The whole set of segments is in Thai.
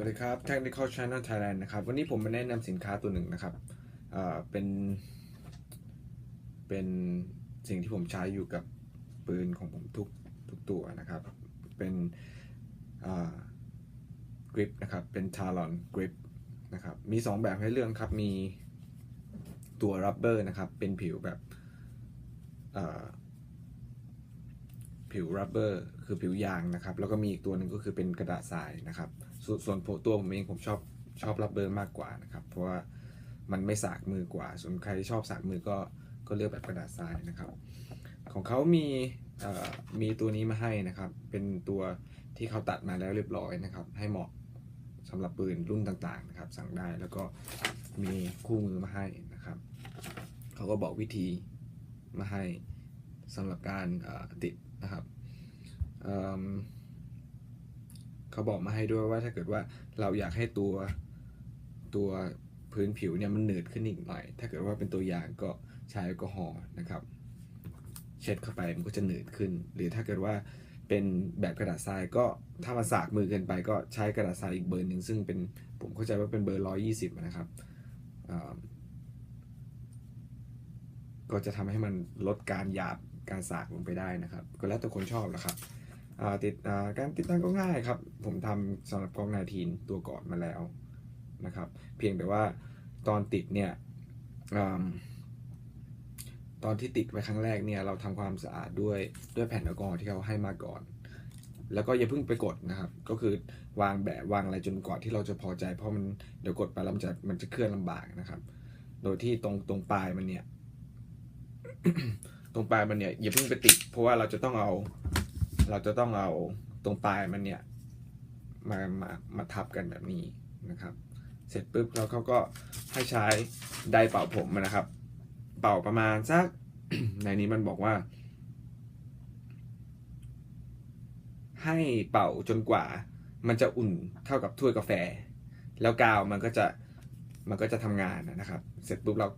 วัสดีครับ Technical Channel Thailand นะครับ วันนี้ผมมาแนะนำสินค้าตัวหนึ่งนะครับเป็น เป็นสิ่งที่ผมใช้อยู่กับปืนของผมทุกทุกตัวนะครับ เป็นกริปนะครับ เป็น Talon Grip นะครับ มี 2 แบบให้เลือกครับ มีตัว rubber นะครับ เป็นผิวแบบ ผิวรับเบอร์คือผิวยางนะครับ แล้วก็มีอีกตัวหนึ่งก็คือเป็นกระดาษทรายนะครับสส่วนตัวผมเองผมชอบชอบรับเบอร์มากกว่านะครับ เพราะว่ามันไม่สากมือกว่า ส่วนใครชอบสากมือก็ก็เลือกแบบกระดาษทรายนะครับ ของเขามีมีตัวนี้มาให้นะครับ เป็นตัวที่เขาตัดมาแล้วเรียบร้อยนะครับ ให้เหมาะสำหรับปืนรุ่นต่างๆนะครับ สั่งได้แล้วก็มีคู่มือมาให้นะครับ เขาก็บอกวิธีมาให้ สำหรับการติดนะครับเเขาบอกมาให้ด้วยว่าถ้าเกิดว่าเราอยากให้ตัวตัวพื้นผิวเนี่ยมันหนืดขึ้นอีกหน่อย ถ้าเกิดว่าเป็นตัวอย่างก็ใช้แอลกอฮอล์นะครับ เช็ดเข้าไปมันก็จะหนืดขึ้น หรือถ้าเกิดว่าเป็นแบบกระดาษทรายก็ถ้ามันสากมือเกินไปก็ใช้กระดาษทรายอีกเบอร์หนึ่งซึ่งเป็นผมเข้าใจว่าเป็นเบอร์ 120 นะครับก็จะทำให้มันลดการหยาบ การสากลงไปได้นะครับ ก็แล้วแต่คนชอบแหละครับติดการติดตั้งก็ง่ายครับ ผมทำสำหรับกล้องนาทีนตัวก่อนมาแล้วนะครับ เพียงแต่ว่าตอนติดเนี่ยอตอนที่ติดไว้ครั้งแรกเนี่ยเราทำความสะอาดด้วยด้วยแผ่นแอลกอฮอล์ที่เขาให้มาก่อน แล้วก็อย่าเพิ่งไปกดนะครับ ก็คือวางแบบวางอะไรจนกว่าที่เราจะพอใจ เพราะมันเดี๋ยวกดไปแล้วมันจะมันจะเคลื่อนลำบากนะครับ โดยที่ตรงตรงปลายมันเนี่ย รงปลายมันเนี่ยอย่าเพิ่งไปติด เพราะว่าเราจะต้องเอา เราจะต้องเอาตรงปลายมันเนี่ยมามามาทับกันแบบนี้นะครับ เสร็จปุ๊บแล้วเขาก็ให้ใช้ไดเป่าผมนะครับ เป่าประมาณสักในนี้มันบอกว่า ให้เป่าจนกว่า มันจะอุ่นเท่ากับถ้วยกาแฟ แล้วกาวมันก็จะมันก็จะทำงานนะครับ เสร็จปุ๊บเรา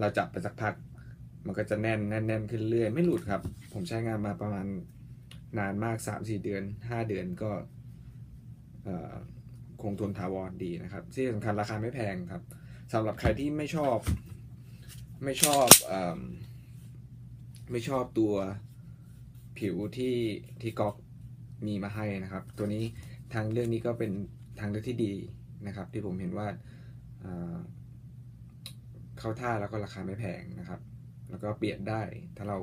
เราจับไปสักพัก มันก็จะแน่นแน่นแน่นขึ้นเรื่อยไม่หลุดครับ ผมใช้งานมาประมาณนานมาก 3-4 เดือน 5 เดือนก็คงทนถาวรดีนะครับ ที่สำคัญราคาไม่แพงครับสำหรับใครที่ไม่ชอบ ไม่ชอบอไม่ชอบตัวผิวที่ที่ก๊อกมีมาให้นะครับ ตัวนี้ทางเรื่องนี้ก็เป็นทางเลือกที่ดีนะครับ ที่ผมเห็นว่าเข้าท่าแล้วก็ราคาไม่แพงนะครับ แล้วก็เปลี่ยนได้ถ้าเรา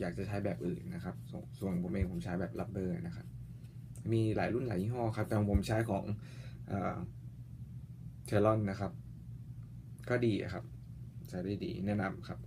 อยากจะใช้แบบอื่นนะครับ ส่วนผมเองผมใช้แบบรับเบอร์นะครับ มีหลายรุ่นหลายยี่ห้อครับ แต่ผมใช้ของเทลอนนะครับ ก็ดีครับ ใช้ได้ดีแนะนำครับ